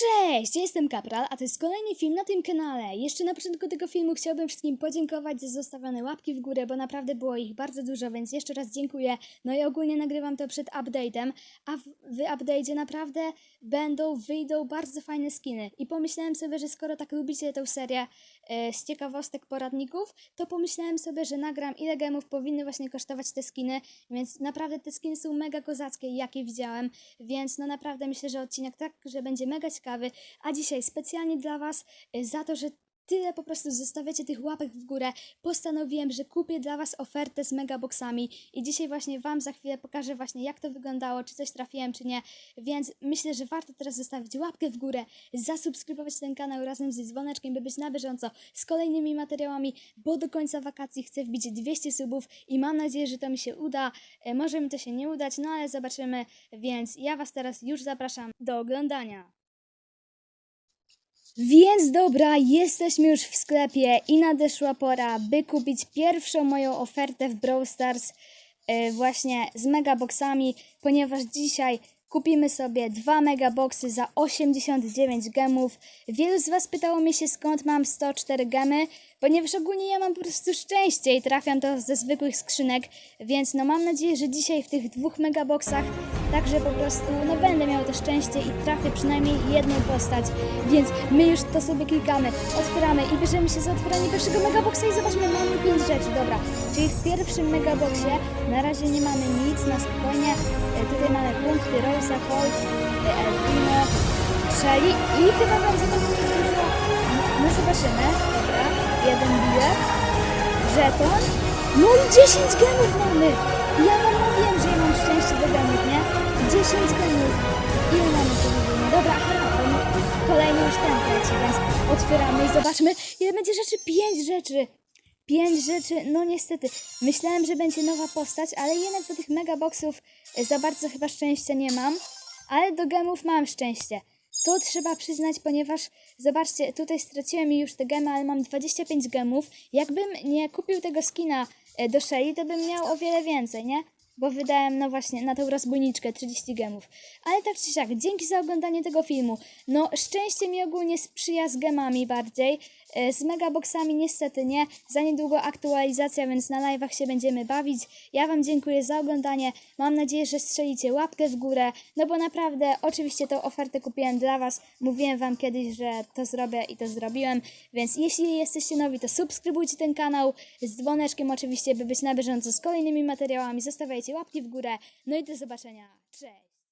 Cześć, jestem Kapral, a to jest kolejny film na tym kanale. Jeszcze na początku tego filmu chciałbym wszystkim podziękować za zostawione łapki w górę, bo naprawdę było ich bardzo dużo, więc jeszcze raz dziękuję. No i ogólnie nagrywam to przed update'em, a w, w update'cie naprawdę będą, wyjdą bardzo fajne skiny. I pomyślałem sobie, że skoro tak lubicie tę serię e, z ciekawostek poradników, to pomyślałem sobie, że nagram ile gemów powinny właśnie kosztować te skiny, więc naprawdę te skiny są mega kozackie, jakie widziałem, więc no naprawdę myślę, że odcinek tak, że będzie mega ciekawy, a dzisiaj specjalnie dla Was y, za to, że tyle po prostu zostawiacie tych łapek w górę, postanowiłem, że kupię dla Was ofertę z megaboxami. I dzisiaj właśnie Wam za chwilę pokażę właśnie jak to wyglądało, czy coś trafiłem, czy nie, więc myślę, że warto teraz zostawić łapkę w górę, zasubskrybować ten kanał razem ze dzwoneczkiem, by być na bieżąco z kolejnymi materiałami, bo do końca wakacji chcę wbić 200 subów i mam nadzieję, że to mi się uda, E, może mi to się nie udać, no ale zobaczymy, więc ja Was teraz już zapraszam do oglądania. Więc dobra, jesteśmy już w sklepie i nadeszła pora, by kupić pierwszą moją ofertę w Brawl Stars e, właśnie z megaboxami, ponieważ dzisiaj kupimy sobie dwa megaboxy za 89 gemów. Wielu z Was pytało mnie się skąd mam 104 gemy, ponieważ ogólnie ja mam po prostu szczęście i trafiam to ze zwykłych skrzynek, więc no mam nadzieję, że dzisiaj w tych dwóch megaboxach także po prostu no będę miał to szczęście i trafię przynajmniej jedną postać, więc my już to sobie klikamy, otwieramy i bierzemy się za otwieranie pierwszego megaboxa i zobaczmy, mamy pięć rzeczy, dobra, czyli w pierwszym megaboxie na razie nie mamy nic, na spokojnie, E, tutaj mamy punkty Rosa, Colt, e, Elvino, Shelly i chyba będzie to dużo, no zobaczymy, dobra, jeden bilet, żeton, no i 10 genów mamy, ja wam 10 genów. Ile mamy tu mówimy? Dobra, no, kolejny już ten leci, więc otwieramy i zobaczmy, ile będzie rzeczy. 5 rzeczy. 5 rzeczy, no niestety. Myślałem, że będzie nowa postać, ale jednak do tych megaboxów e, za bardzo chyba szczęścia nie mam. Ale do gemów mam szczęście. To trzeba przyznać, ponieważ zobaczcie, tutaj straciłem już te gemy, ale mam 25 gemów. Jakbym nie kupił tego skina e, do Shelly, to bym miał o wiele więcej, nie? Bo wydałem, no właśnie, na tą rozbójniczkę 30 gemów. Ale tak czy siak, dzięki za oglądanie tego filmu. No, szczęście mi ogólnie sprzyja z gemami bardziej. E, Z megaboxami niestety nie. Za niedługo aktualizacja, więc na live'ach się będziemy bawić. Ja Wam dziękuję za oglądanie. Mam nadzieję, że strzelicie łapkę w górę. No bo naprawdę, oczywiście tą ofertę kupiłem dla Was. Mówiłem Wam kiedyś, że to zrobię i to zrobiłem. Więc jeśli jesteście nowi, to subskrybujcie ten kanał z dzwoneczkiem oczywiście, by być na bieżąco z kolejnymi materiałami. Zostawiajcie łapki w górę. No i do zobaczenia. Cześć!